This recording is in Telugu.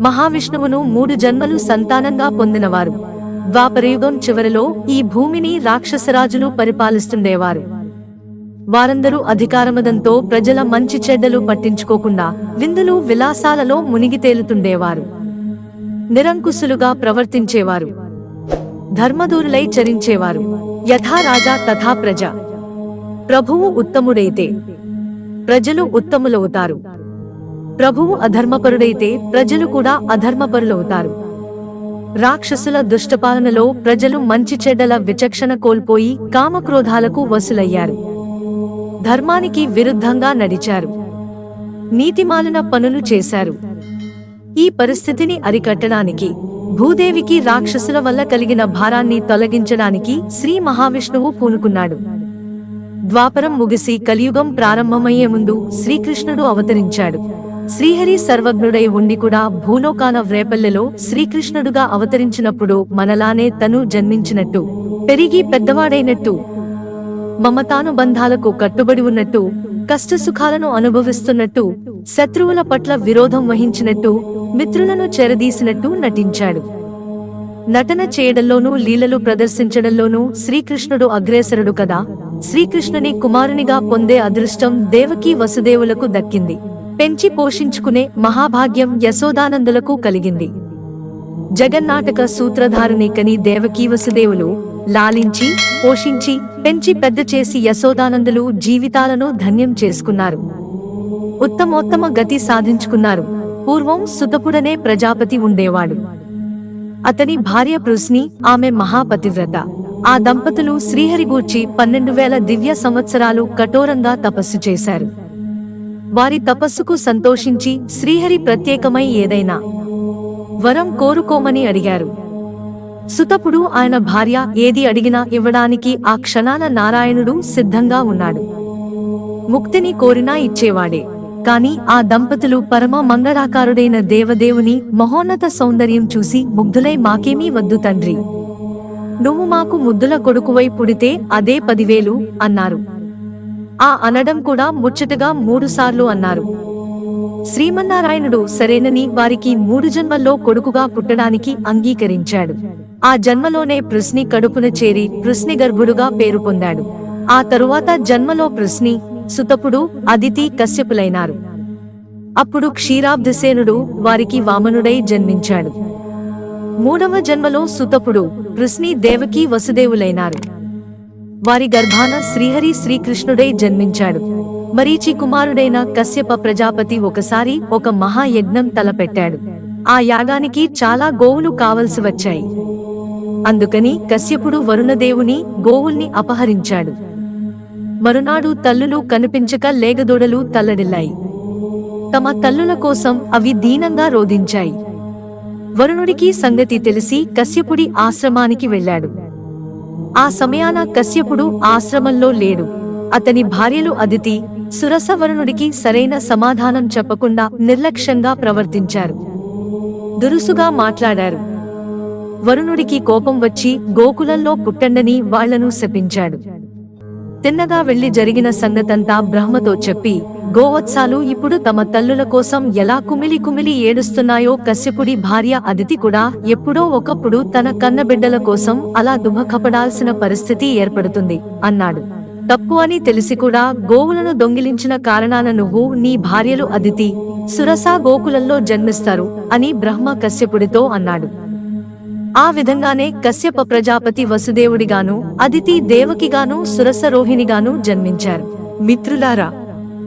మహావిష్ణువును మూడు జన్మలు సంతానంగా పొందినవారు. ద్వాపరయుగం చివరిలో ఈ భూమిని రాక్షసరాజులు పరిపాలిస్తుండేవారు. వారందరూ అధికారమదంతో ప్రజల మంచి చెడ్డలు పట్టించుకోకుండా విందులు విలాసాలలో మునిగి తేలుతుండేవారు. నిరంకుశులుగా ప్రవర్తించేవారు. ధర్మదూరులై చరించేవారు. యథా రాజా తథా ప్రజ. ప్రభువు ఉత్తముడైతే. ప్రజలు ఉత్తములవుతారు. ప్రభువు అధర్మపరుడైతే ప్రజలు కూడా అధర్మపరులవుతారు. రాక్షసుల దుష్టపాలనలో ప్రజలు మంచి చెడ్డల విచక్షణ కోల్పోయి కామక్రోధాలకు వసులయ్యారు. ధర్మానికి విరుద్ధంగా నడిచారు. నీతిమాలిన పనులు చేశారు. ఈ పరిస్థితిని అరికట్టడానికి భూదేవికి రాక్షసుల వల్ల కలిగిన భారాన్ని తొలగించడానికి శ్రీ మహావిష్ణువు పూనుకున్నాడు. ద్వాపరం ముగిసి కలియుగం ప్రారంభమయ్యే ముందు శ్రీకృష్ణుడు అవతరించాడు. శ్రీహరి సర్వజ్ఞుడై ఉండి కూడా భూలోకాన వ్రేపల్లెలో శ్రీకృష్ణుడుగా అవతరించినప్పుడు మనలానే తను జన్మించినట్టు పెరిగి పెద్దవాడైనట్టు మమతానుబంధాలకు కట్టుబడి ఉన్నట్టు కష్టసుఖాలను అనుభవిస్తున్నట్టు శత్రువుల పట్ల విరోధం వహించినట్టు మిత్రులను చెరదీసినట్టు నటించాడు. నటన చేయడంలోనూ లీలలు ప్రదర్శించడంలోనూ శ్రీకృష్ణుడు అగ్రేసరుడు కదా. శ్రీకృష్ణుని కుమారునిగా పొందే అదృష్టం దేవకీ వసుదేవులకు దక్కింది. పెంచి పోషించుకునే మహాభాగ్యం యశోదానందులకు కలిగింది. జగన్నాటక సూత్రధారుని కని దేవకీ వసుదేవులు లాలించి పోషించి పెంచి పెద్ద చేసి యశోదానందులు జీవితాలను ధన్యం చేసుకున్నారు. ఉత్తమోత్తమ గతి సాధించుకున్నారు. పూర్వం సుతపుడనే ప్రజాపతి ఉండేవాడు. అతని భార్య పృస్ని ఆమె మహాపతివ్రత. ఆ దంపతులు శ్రీహరిగూర్చి పన్నెండు వేల దివ్య సంవత్సరాలు కఠోరంగా తపస్సు చేశారు. వారి తపస్సుకు సంతోషించి శ్రీహరి ప్రత్యేకమై ఏదైనా వరం కోరుకోమని అడిగారు. సుతపుడు ఆయన భార్య ఏది అడిగినా ఇవ్వడానికి ఆ క్షణాన నారాయణుడు సిద్ధంగా ఉన్నాడు. ముక్తిని కోరినా ఇచ్చేవాడే. కాని ఆ దంపతులు పరమ మంగళాకారుడైన దేవదేవుని మహోన్నత సౌందర్యం చూసి ముగ్ధులై మాకేమీ వద్దు తండ్రి. నువ్వు మాకు ముద్దుల కొడుకువై పుడితే అదే పదివేలు అన్నారు. ఆ అనడం కూడా ముచ్చటగా మూడుసార్లు అన్నారు. శ్రీమన్నారాయణుడు సరేనని వారికి మూడు జన్మల్లో కొడుకుగా పుట్టడానికి అంగీకరించాడు. ఆ జన్మలోనే పృశ్ని కడుపున చేరి పృశ్ని గర్భుడుగా పేరు పొందాడు. ఆ తరువాత జన్మలో పృశ్ని సుతపుడు అదితి కశ్యపులైనారు. అప్పుడు క్షీరాబ్దిసేనుడు వారికి వామనుడై జన్మించాడు. మూడవ జన్మలో సుతపుడు పృశ్ని దేవకీ వసుదేవులైనారు. వారి గర్భాన శ్రీహరి శ్రీకృష్ణుడై జన్మించాడు. మరీచి కుమారుడైన కశ్యప ప్రజాపతి ఒకసారి ఒక మహాయజ్ఞం తలపెట్టాడు. ఆ యాగానికి చాలా గోవులు కావలసి వచ్చాయి. అందుకని కశ్యపుడు వరుణదేవుని గోవుల్ని అపహరించాడు. మరునాడు తల్లులు కనిపించక లేగదూడలు తల్లడిల్లాయి. తమ తల్లుల కోసం అవి దీనంగా రోధించాయి. వరుణుడికి సంగతి తెలిసి కశ్యపుడి ఆశ్రమానికి వెళ్ళాడు. ఆ సమయాన కశ్యపుడు ఆశ్రమంలో లేడు. అతని భార్యలు అదితి సురసవరుణుడికి సరైన సమాధానం చెప్పకుండా నిర్లక్ష్యంగా ప్రవర్తించారు. దురుసుగా మాట్లాడారు. వరుణుడికి కోపం వచ్చి గోకులంలో పుట్టండని వాళ్ళను శపించాడు. తిన్నగా వెళ్ళి జరిగిన సంగతంతా బ్రహ్మతో చెప్పి గోవత్సాలు ఇప్పుడు తమ తల్లుల కోసం ఎలా కుమిలి కుమిలి ఏడుస్తున్నాయో కశ్యపుడి భార్య అదితి కూడా ఎప్పుడో ఒకప్పుడు తన కన్నబిడ్డల కోసం అలా దుఃఖపడాల్సిన పరిస్థితి ఏర్పడుతుంది అన్నాడు. తప్పు అని తెలిసి కూడా గోవులను దొంగిలించిన కారణాన నువ్వు నీ భార్యలు అదితి సురసా గోకులంలో జన్మిస్తారు అని బ్రహ్మ కశ్యపుడితో అన్నాడు. ఆ విధంగానే కశ్యప ప్రజాపతి వసుదేవుడిగాను అదితి దేవకిగాను సురసరోహిణిగాను జన్మించారు. మిత్రులారా